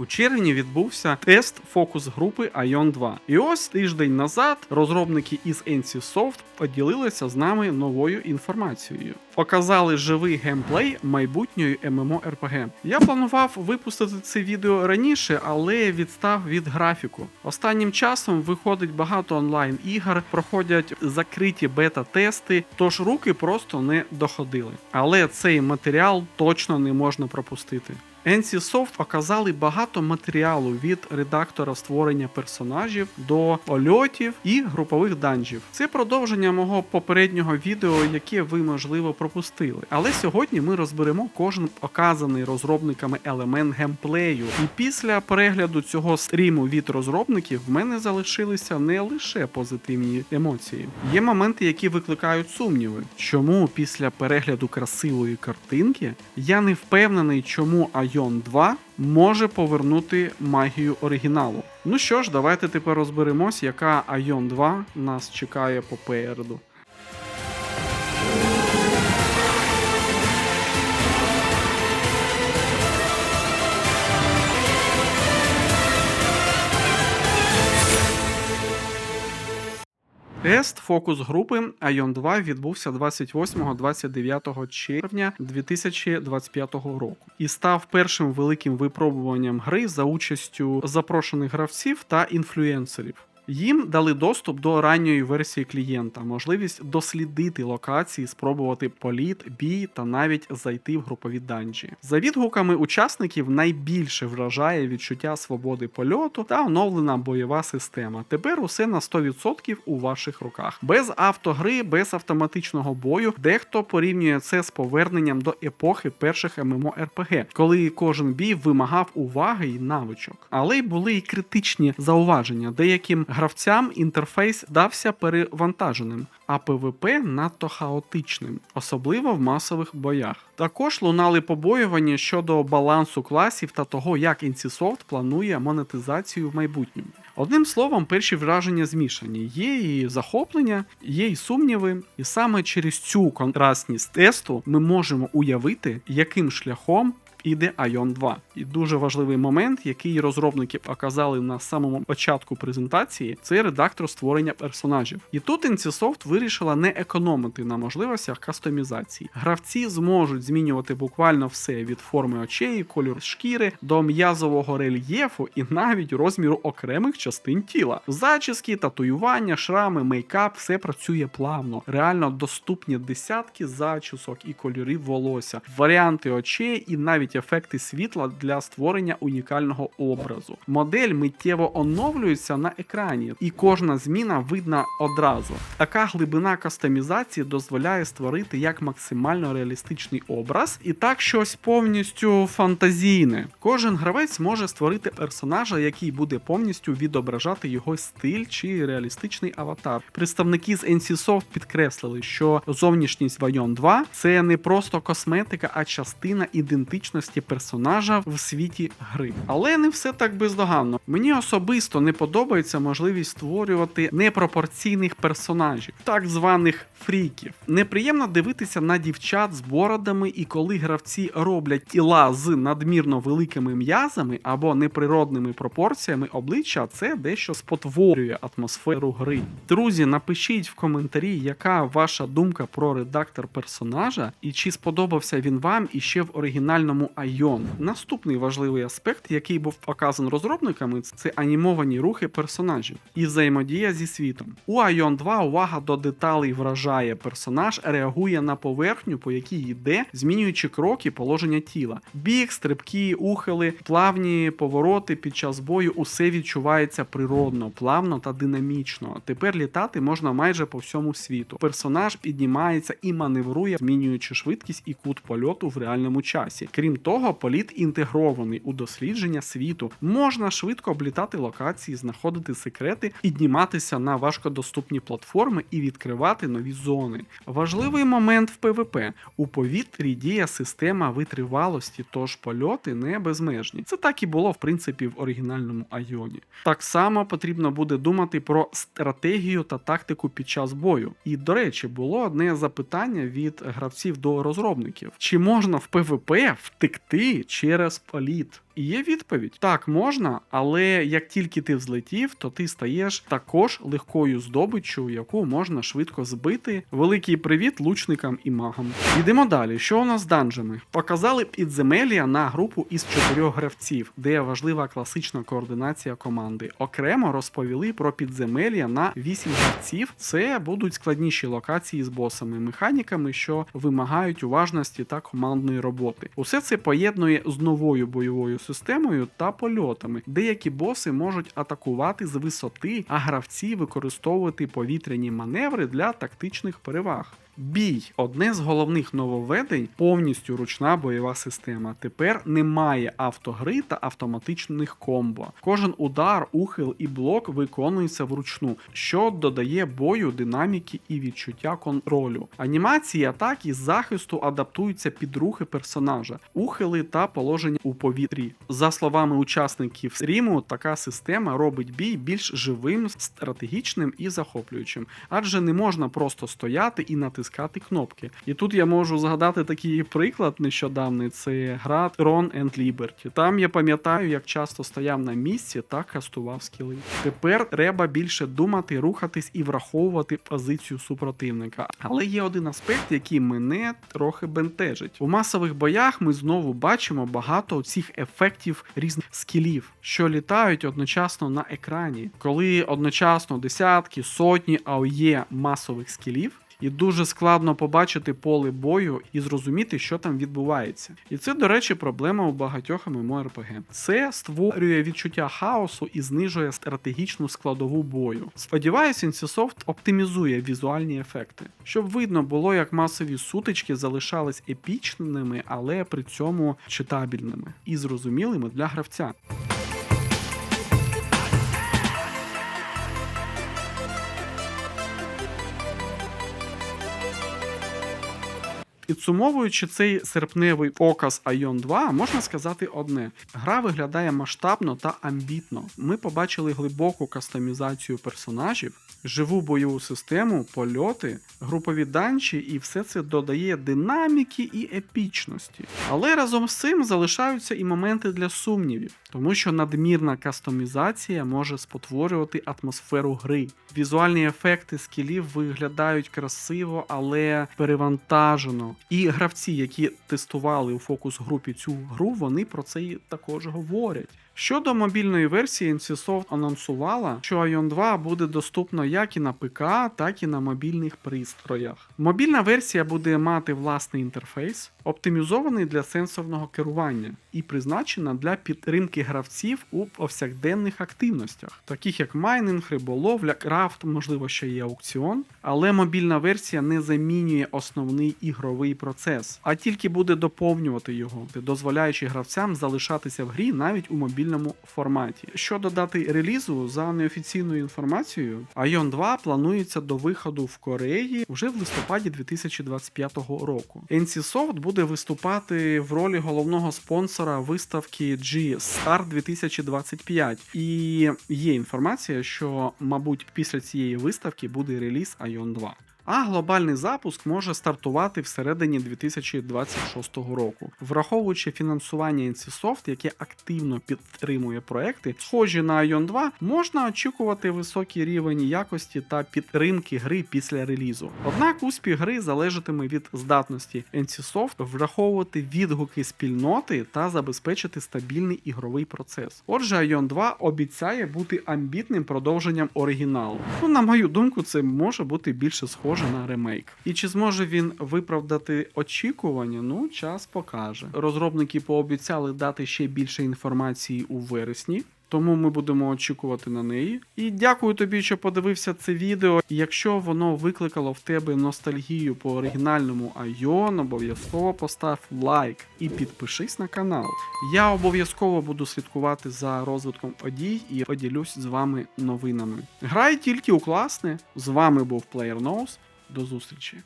У червні відбувся тест фокус групи Ion 2. І ось тиждень назад розробники із NCSoft поділилися з нами новою інформацією. Показали живий геймплей майбутньої MMORPG. Я планував випустити це відео раніше, але відстав від графіку. Останнім часом виходить багато онлайн ігор, проходять закриті бета-тести, тож руки просто не доходили. Але цей матеріал точно не можна пропустити. NCSoft показали багато матеріалу від редактора створення персонажів до польотів і групових данжів. Це продовження мого попереднього відео, яке ви можливо пропустили. Але сьогодні ми розберемо кожен показаний розробниками елемент геймплею. І після перегляду цього стріму від розробників в мене залишилися не лише позитивні емоції. Є моменти, які викликають сумніви. Чому після перегляду красивої картинки я не впевнений, чому Ion 2 може повернути магію оригіналу. Ну що ж, давайте тепер розберемось, яка Айон 2 нас чекає попереду. Тест фокус групи Ion 2 відбувся 28-29 червня 2025 року і став першим великим випробуванням гри за участю запрошених гравців та інфлюенсерів. Їм дали доступ до ранньої версії клієнта, можливість дослідити локації, спробувати політ, бій та навіть зайти в групові данжі. За відгуками учасників найбільше вражає відчуття свободи польоту та оновлена бойова система. Тепер усе на 100% у ваших руках. Без автогри, без автоматичного бою. Дехто порівнює це з поверненням до епохи перших MMORPG, коли кожен бій вимагав уваги і навичок. Але й були і критичні зауваження. Деяким гравцям інтерфейс дався перевантаженим, а ПВП надто хаотичним, особливо в масових боях. Також лунали побоювання щодо балансу класів та того, як NCSoft планує монетизацію в майбутньому. Одним словом, перші враження змішані. Є і захоплення, є і сумніви, і саме через цю контрастність тесту ми можемо уявити, яким шляхом іде Ion 2. І дуже важливий момент, який розробники показали на самому початку презентації, це редактор створення персонажів. І тут NCSoft вирішила не економити на можливостях кастомізації. Гравці зможуть змінювати буквально все від форми очей, кольору шкіри до м'язового рельєфу і навіть розміру окремих частин тіла. Зачіски, татуювання, шрами, мейкап все працює плавно. Реально доступні десятки зачісок і кольорів волосся, варіанти очей і навіть ефекти світла для створення унікального образу. Модель миттєво оновлюється на екрані, і кожна зміна видна одразу. Така глибина кастомізації дозволяє створити як максимально реалістичний образ, і так щось повністю фантазійне. Кожен гравець може створити персонажа, який буде повністю відображати його стиль чи реалістичний аватар. Представники з NCSoft підкреслили, що зовнішність Ion 2 це не просто косметика, а частина ідентичності персонажа в світі гри. Але не все так бездоганно. Мені особисто не подобається можливість створювати непропорційних персонажів, так званих фріків. Неприємно дивитися на дівчат з бородами, і коли гравці роблять тіла з надмірно великими м'язами або неприродними пропорціями обличчя, це дещо спотворює атмосферу гри. Друзі, напишіть в коментарі, яка ваша думка про редактор персонажа, і чи сподобався він вам іще в оригінальному Ion. Наступний важливий аспект, який був показаний розробниками, це анімовані рухи персонажів і взаємодія зі світом. У Ion 2 увага до деталей вражає. Персонаж реагує на поверхню, по якій йде, змінюючи кроки положення тіла. Біг, стрибки, ухили, плавні повороти під час бою усе відчувається природно, плавно та динамічно. Тепер літати можна майже по всьому світу. Персонаж піднімається і маневрує, змінюючи швидкість і кут польоту в реальному часі. Крім того, політ інтегрований у дослідження світу. Можна швидко облітати локації, знаходити секрети, підніматися на важкодоступні платформи і відкривати нові зони. Важливий момент в ПВП. У повітрі діє система витривалості, тож польоти не безмежні. Це так і було в принципі в оригінальному Айоні. Так само потрібно буде думати про стратегію та тактику під час бою. І до речі, було одне запитання від гравців до розробників: чи можна в ПВП втекти через політ? І є відповідь: так, можна, але як тільки ти взлетів, то ти стаєш також легкою здобиччю, яку можна швидко збити. Великий привіт лучникам і магам. Йдемо далі. Що у нас з данжами? Показали підземелля на групу із чотирьох гравців, де важлива класична координація команди. Окремо розповіли про підземелля на 8 гравців. Це будуть складніші локації з босами, механіками, що вимагають уважності та командної роботи. Усе це поєднує з новою бойовою системою та польотами. Деякі боси можуть атакувати з висоти, а гравці використовувати повітряні маневри для тактичних переваг. Бій одне з головних нововведень повністю ручна бойова система. Тепер немає автогри та автоматичних комбо. Кожен удар, ухил і блок виконується вручну, що додає бою динаміки і відчуття контролю. Анімації атак і захисту адаптуються під рухи персонажа, ухили та положення у повітрі. За словами учасників стріму, така система робить бій більш живим, стратегічним і захоплюючим, адже не можна просто стояти і натискати кнопки. І тут я можу згадати такий приклад нещодавний: це гра Tron and Liberty. Там я пам'ятаю, як часто стояв на місці та кастував скіли. Тепер треба більше думати, рухатись і враховувати позицію супротивника. Але є один аспект, який мене трохи бентежить. У масових боях ми знову бачимо багато цих ефектів різних скілів, що літають одночасно на екрані, коли одночасно десятки, сотні АОЄ масових скілів. І дуже складно побачити поле бою і зрозуміти, що там відбувається. І це, до речі, проблема у багатьох MMORPG. Це створює відчуття хаосу і знижує стратегічну складову бою. Сподіваюся, NCSoft оптимізує візуальні ефекти, щоб видно було, як масові сутички залишались епічними, але при цьому читабельними і зрозумілими для гравця. Підсумовуючи цей серпневий показ Ion 2, можна сказати одне: гра виглядає масштабно та амбітно. Ми побачили глибоку кастомізацію персонажів, живу бойову систему, польоти, групові данчі, і все це додає динаміки і епічності. Але разом з цим залишаються і моменти для сумнівів, тому що надмірна кастомізація може спотворювати атмосферу гри. Візуальні ефекти скілів виглядають красиво, але перевантажено. І гравці, які тестували у фокус групі цю гру, вони про це також говорять. Щодо мобільної версії, NCSoft анонсувала, що Ion 2 буде доступно як і на ПК, так і на мобільних пристроях. Мобільна версія буде мати власний інтерфейс, оптимізований для сенсорного керування і призначена для підтримки гравців у повсякденних активностях, таких як майнинг, риболовля, крафт, можливо, ще є аукціон. Але мобільна версія не замінює основний ігровий процес, а тільки буде доповнювати його, дозволяючи гравцям залишатися в грі навіть у мобільному форматі. Щодо дати релізу, за неофіційною інформацією, Ion 2 планується до виходу в Кореї вже в листопаді 2025 року. NCSoft буде виступати в ролі головного спонсора виставки G-Star 2025. І є інформація, що, мабуть, після цієї виставки буде реліз Ion 2. А глобальний запуск може стартувати всередині 2026 року, враховуючи фінансування NCSoft, яке активно підтримує проекти, схожі на Ion 2, можна очікувати високий рівень якості та підтримки гри після релізу. Однак успіх гри залежатиме від здатності NCSoft враховувати відгуки спільноти та забезпечити стабільний ігровий процес. Отже, Ion 2 обіцяє бути амбітним продовженням оригіналу. Ну, на мою думку, це може бути більше схоже на ремейк. І чи зможе він виправдати очікування? Ну, час покаже. Розробники пообіцяли дати ще більше інформації у вересні. Тому ми будемо очікувати на неї. І дякую тобі, що подивився це відео. Якщо воно викликало в тебе ностальгію по оригінальному Айон, обов'язково постав лайк і підпишись на канал. Я обов'язково буду слідкувати за розвитком подій і поділюсь з вами новинами. Грай тільки у класне. З вами був PlayerKnows. До зустрічі!